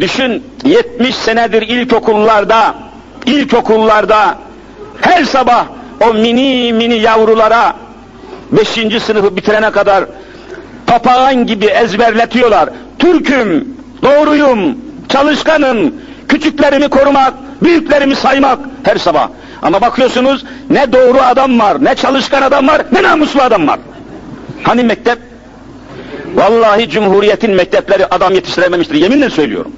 Düşün 70 senedir ilkokullarda, ilkokullarda her sabah o mini mini yavrulara 5. sınıfı bitirene kadar papağan gibi ezberletiyorlar. Türk'üm, doğruyum, çalışkanım, küçüklerimi korumak, büyüklerimi saymak her sabah. Ama bakıyorsunuz ne doğru adam var, ne çalışkan adam var, ne namuslu adam var. Hani mektep? Vallahi Cumhuriyet'in mektepleri adam yetiştirememiştir, yeminle söylüyorum.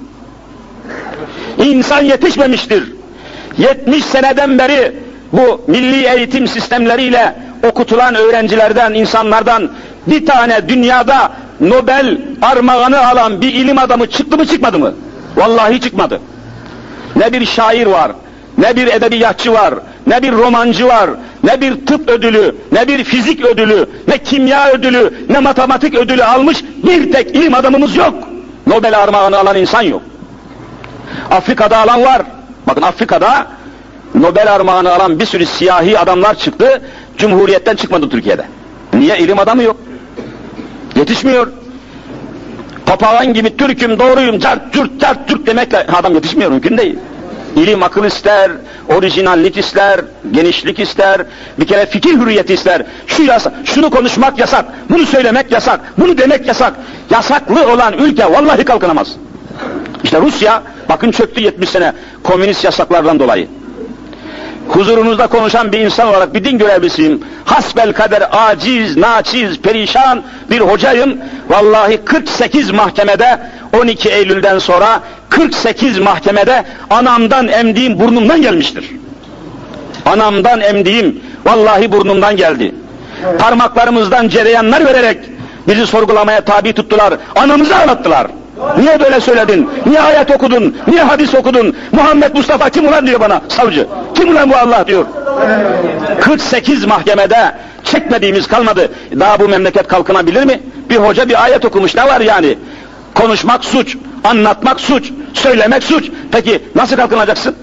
İnsan yetişmemiştir. 70 seneden beri bu milli eğitim sistemleriyle okutulan öğrencilerden, insanlardan bir tane dünyada Nobel armağanı alan bir ilim adamı çıktı mı çıkmadı mı? Vallahi çıkmadı. Ne bir şair var, ne bir edebiyatçı var, ne bir romancı var, ne bir tıp ödülü, ne bir fizik ödülü, ne kimya ödülü, ne matematik ödülü almış bir tek ilim adamımız yok. Nobel armağanı alan insan yok. Afrika'da alan var. Bakın Afrika'da Nobel armağanı alan bir sürü siyahi adamlar çıktı. Cumhuriyetten çıkmadı Türkiye'de. Niye? İlim adamı yok. Yetişmiyor. Papağan gibi Türk'üm, doğruyum, cart, cürt, cart, Türk demekle adam yetişmiyor, mümkün değil. İlim akıl ister, orijinallik ister, genişlik ister, bir kere fikir hürriyeti ister. Şu yasak, şunu konuşmak yasak, bunu söylemek yasak, bunu demek yasak. Yasaklı olan ülke vallahi kalkınamaz. İşte Rusya, bakın çöktü 70 sene komünist yasaklardan dolayı. Huzurunuzda konuşan bir insan olarak bir din görevlisiyim. Hasbel kader aciz, naçiz, perişan bir hocayım. Vallahi 48 mahkemede 12 Eylül'den sonra 48 mahkemede anamdan emdiğim burnumdan gelmiştir. Anamdan emdiğim vallahi burnumdan geldi. Parmaklarımızdan cereyanlar vererek bizi sorgulamaya tabi tuttular. Anamızı ağlattılar. Niye böyle söyledin? Niye ayet okudun? Niye hadis okudun? Muhammed Mustafa kim ulan diyor bana savcı. Kim ulan bu Allah diyor. 48 mahkemede çekmediğimiz kalmadı. Daha bu memleket kalkınabilir mi? Bir hoca bir ayet okumuş ne var yani? Konuşmak suç, anlatmak suç, söylemek suç. Peki nasıl kalkınacaksın?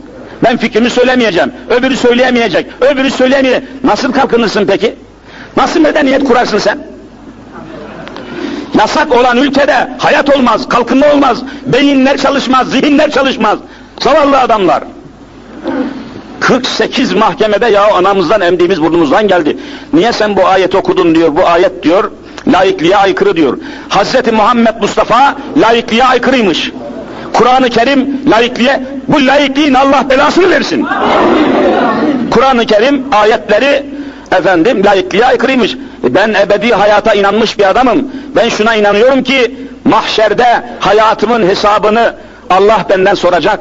Ben fikrimi söylemeyeceğim. Öbürü söyleyemeyecek. Öbürü söyleyemeyecek. Nasıl kalkınırsın peki? Nasıl medeniyet kurarsın sen? Yasak olan ülkede hayat olmaz, kalkınma olmaz, beyinler çalışmaz, zihinler çalışmaz. Zavallı adamlar. 48 mahkemede ya anamızdan emdiğimiz burnumuzdan geldi. Niye sen bu ayet okudun diyor, bu ayet diyor, laikliğe aykırı diyor. Hazreti Muhammed Mustafa laikliğe aykırıymış. Kur'an-ı Kerim laikliğe, bu laikliğin Allah belasını versin. Kur'an-ı Kerim ayetleri efendim laikliğe aykırıymış. Ben ebedi hayata inanmış bir adamım. Ben şuna inanıyorum ki mahşerde hayatımın hesabını Allah benden soracak.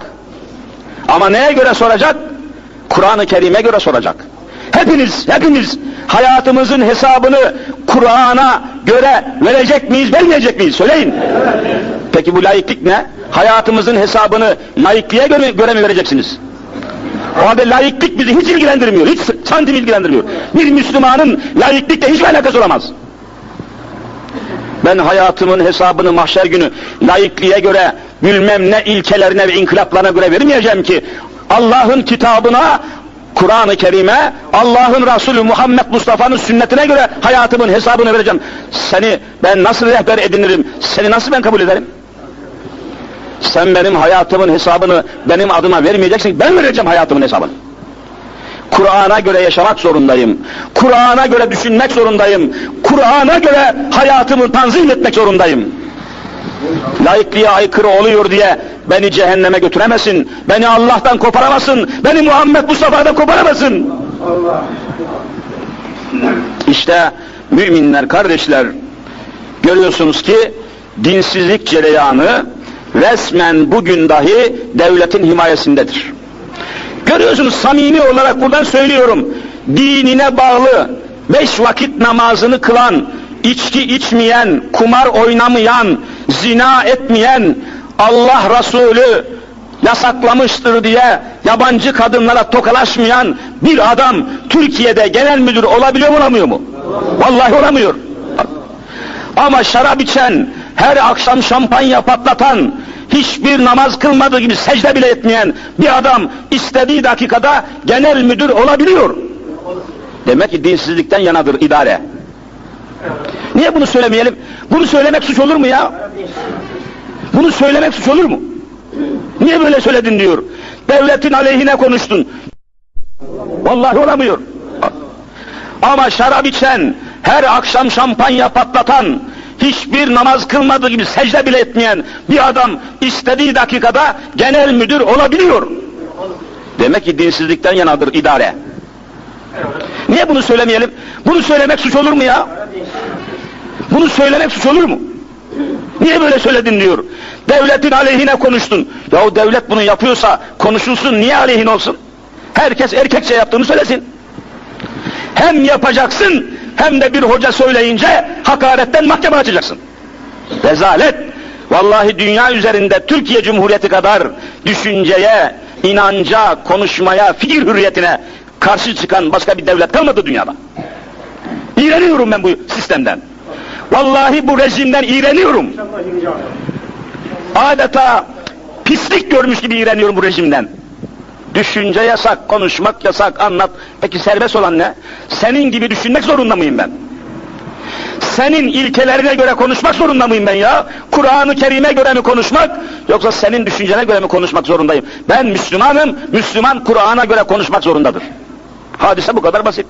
Ama neye göre soracak? Kur'an-ı Kerim'e göre soracak. Hepiniz, hepimiz hayatımızın hesabını Kur'an'a göre verecek miyiz, vermeyecek miyiz? Söyleyin. Peki bu laiklik ne? Hayatımızın hesabını laikliğe göre, göre mi vereceksiniz? O halde laiklik bizi hiç ilgilendirmiyor, hiç santim ilgilendirmiyor. Bir Müslümanın laiklikle hiçbir alakası olamaz. Ben hayatımın hesabını mahşer günü laikliğe göre bilmem ne ilkelerine ve inkılaplarına göre vermeyeceğim ki Allah'ın kitabına Kur'an-ı Kerim'e, Allah'ın Resulü Muhammed Mustafa'nın sünnetine göre hayatımın hesabını vereceğim. Seni ben nasıl rehber edinirim, seni nasıl ben kabul ederim? Sen benim hayatımın hesabını benim adıma vermeyeceksin, ben vereceğim hayatımın hesabını. Kur'an'a göre yaşamak zorundayım. Kur'an'a göre düşünmek zorundayım. Kur'an'a göre hayatımı tanzim etmek zorundayım. Laikliğe aykırı oluyor diye beni cehenneme götüremezsin. Beni Allah'tan koparamazsın. Beni Muhammed Mustafa'dan koparamazsın. İşte müminler, kardeşler görüyorsunuz ki dinsizlik cereyanı resmen bugün dahi devletin himayesindedir. Görüyorsunuz samimi olarak buradan söylüyorum. Dinine bağlı, beş vakit namazını kılan, içki içmeyen, kumar oynamayan, zina etmeyen, Allah Resulü yasaklamıştır diye yabancı kadınlara tokalaşmayan bir adam Türkiye'de genel müdür olabiliyor mu olamıyor mu? Vallahi olamıyor. Ama şarap içen, her akşam şampanya patlatan, hiçbir namaz kılmadığı gibi secde bile etmeyen bir adam istediği dakikada genel müdür olabiliyor. Demek ki dinsizlikten yanadır idare. Niye bunu söylemeyelim? Bunu söylemek suç olur mu ya? Bunu söylemek suç olur mu? Niye böyle söyledin diyor. Devletin aleyhine konuştun. Vallahi olamıyor. Ama şarap içen, her akşam şampanya patlatan, hiçbir namaz kılmadığı gibi secde bile etmeyen bir adam istediği dakikada genel müdür olabiliyor. Demek ki dinsizlikten yanadır idare. Niye bunu söylemeyelim? Bunu söylemek suç olur mu ya? Bunu söylemek suç olur mu? Niye böyle söyledin diyor. Devletin aleyhine konuştun. Ya o devlet bunu yapıyorsa konuşulsun niye aleyhin olsun? Herkes erkekçe yaptığını söylesin. Hem yapacaksın hem de bir hoca söyleyince hakaretten mahkeme açacaksın. Rezalet. Vallahi dünya üzerinde Türkiye Cumhuriyeti kadar düşünceye, inanca, konuşmaya, fikir hürriyetine karşı çıkan başka bir devlet kalmadı dünyada. İğreniyorum ben bu sistemden. Vallahi bu rejimden iğreniyorum. Adeta pislik görmüş gibi iğreniyorum bu rejimden. Düşünce yasak, konuşmak yasak, anlat. Peki serbest olan ne? Senin gibi düşünmek zorunda mıyım ben? Senin ilkelerine göre konuşmak zorunda mıyım ben ya? Kur'an-ı Kerim'e göre mi konuşmak, yoksa senin düşüncene göre mi konuşmak zorundayım? Ben Müslümanım, Müslüman Kur'an'a göre konuşmak zorundadır. Hadise bu kadar basit.